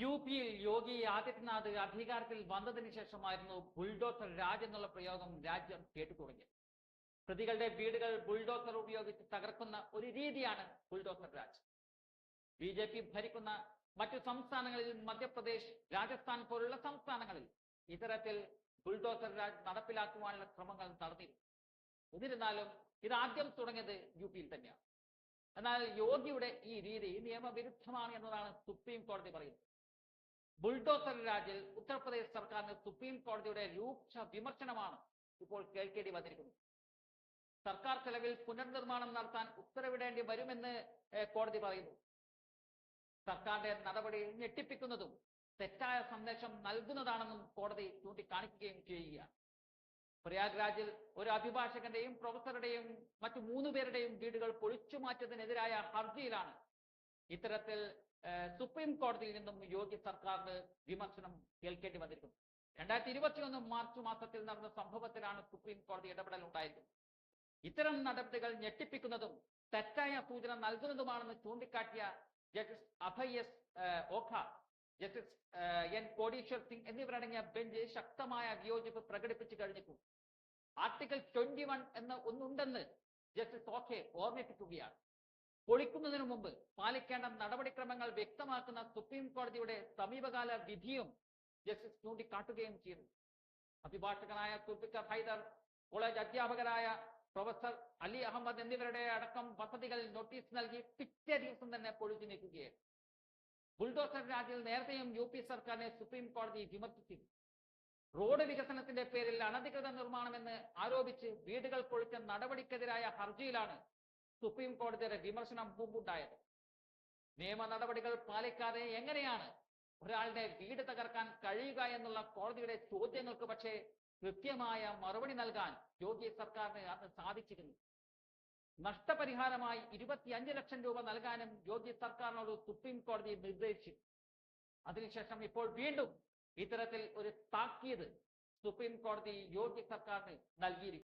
U പിയിൽ യോഗി ആദിത്യനാഥ് അധികാരത്തിൽ വന്നതിന് ശേഷമായിരുന്നു ബുൾഡോസർ രാജ് എന്നുള്ള പ്രയോഗം രാജ്യം കേട്ടു തുടങ്ങിയത് പ്രതികളുടെ വീടുകൾ ബുൾഡോസർ ഉപയോഗിച്ച് തകർക്കുന്ന ഒരു രീതിയാണ് bulldozer raj. B J P ഭരിക്കുന്ന മറ്റു സംസ്ഥാനങ്ങളിൽ മധ്യപ്രദേശ് രാജസ്ഥാൻ പോലുള്ള സംസ്ഥാനങ്ങളിൽ ഇത്തരത്തിൽ ബുൾഡോസർ രാജ് നടപ്പിലാക്കുവാനുള്ള ശ്രമങ്ങൾ നടന്നിരുന്നു. എന്നിരുന്നാലും ഇത് ആദ്യം തുടങ്ങിയത് യു പിയിൽ തന്നെയാണ്. എന്നാൽ യോഗിയുടെ ഈ രീതി നിയമവിരുദ്ധമാണ് എന്നതാണ് സുപ്രീം കോടതി പറയുന്നത്. ബുൾഡോസർ രാജിൽ ഉത്തർപ്രദേശ് സർക്കാരിന് സുപ്രീം കോടതിയുടെ രൂക്ഷ വിമർശനമാണ് ഇപ്പോൾ കേൾക്കേണ്ടി വന്നിരിക്കുന്നത്. സർക്കാർ ചെലവിൽ പുനർനിർമ്മാണം നടത്താൻ ഉത്തരവിടേണ്ടി വരുമെന്ന് കോടതി പറയുന്നു. സർക്കാരിന്റെ നടപടി ഞെട്ടിപ്പിക്കുന്നതും തെറ്റായ സന്ദേശം നൽകുന്നതാണെന്നും കോടതി ചൂണ്ടിക്കാണിക്കുകയും ചെയ്യുകയാണ്. പ്രയാഗ്രാജിൽ ഒരു അഭിഭാഷകന്റെയും പ്രൊഫസറുടെയും മറ്റു മൂന്നുപേരുടെയും വീടുകൾ പൊളിച്ചു മാറ്റിയതിനെതിരായ ഹർജിയിലാണ് ഇത്തരത്തിൽ സുപ്രീം കോടതിയിൽ നിന്നും യോഗി സർക്കാരിന് വിമർശനം കേൾക്കേണ്ടി വന്നിരിക്കുന്നു രണ്ടായിരത്തി ഇരുപത്തിയൊന്ന് മാർച്ച് മാസത്തിൽ നടന്ന സംഭവത്തിലാണ് സുപ്രീം കോടതി ഇടപെടൽ ഉണ്ടായിരുന്നത് ഇത്തരം നടപടികൾ ഞെട്ടിപ്പിക്കുന്നതും തെറ്റായ സൂചന നൽകുന്നതുമാണെന്ന് ചൂണ്ടിക്കാട്ടിയ justice Abhay S Oka justice N Kotiswar Singh എന്നിവരടങ്ങിയ ബെഞ്ച് ശക്തമായ വിയോജിപ്പ് പ്രകടിപ്പിച്ചു കഴിഞ്ഞിട്ടുണ്ട് ആർട്ടിക്കിൾ ട്വന്റി വൺ എന്ന ഒന്നുണ്ടെന്ന് ജസ്റ്റിസ് ഓഖെ ഓർമ്മിപ്പിക്കുകയാണ്. പൊളിക്കുന്നതിനു മുമ്പ് പാലിക്കേണ്ട നടപടിക്രമങ്ങൾ വ്യക്തമാക്കുന്ന സുപ്രീം കോടതിയുടെ സമീപകാല വിധിയും ജസ്റ്റിസ് ചൂണ്ടിക്കാട്ടുകയും ചെയ്തു. അഭിഭാഷകനായ സുൽഫിക്കർ ഹൈദർ കോളേജ് അധ്യാപകരായ പ്രൊഫസർ അലി അഹമ്മദ് എന്നിവരുടെ അടക്കം വസതികൾ നോട്ടീസ് നൽകി പിറ്റേ ദിവസം തന്നെ പൊളിച്ചു നീക്കുകയായിരുന്നു. ബുൾഡോസർ രാജിൽ നേരത്തെയും യു പി സർക്കാരിനെ സുപ്രീം കോടതി വിമർശിച്ചിരുന്നു. റോഡ് വികസനത്തിന്റെ പേരിൽ അനധികൃത നിർമ്മാണമെന്ന് ആരോപിച്ച് വീടുകൾ പൊളിച്ച നടപടിക്കെതിരായ ഹർജിയിലാണ് സുപ്രീം കോടതിയുടെ വിമർശനം പൂമ്പുണ്ടായത്. നിയമ നടപടികൾ പാലിക്കാതെ എങ്ങനെയാണ് ഒരാളുടെ വീട് തകർക്കാൻ കഴിയുക എന്നുള്ള കോടതിയുടെ ചോദ്യങ്ങൾക്ക് പക്ഷേ കൃത്യമായ മറുപടി നൽകാൻ യോഗി സർക്കാരിന് അന്ന് സാധിച്ചിരുന്നു. നഷ്ടപരിഹാരമായി ഇരുപത്തിയഞ്ച് ലക്ഷം രൂപ നൽകാനും യോഗി സർക്കാരിനോട് സുപ്രീം കോടതി നിർദ്ദേശിച്ചു. അതിനുശേഷം ഇപ്പോൾ വീണ്ടും ഇത്തരത്തിൽ ഒരു താക്കീത് സുപ്രീം കോടതി യോഗി സർക്കാരിന് നൽകിയിരിക്കുന്നു.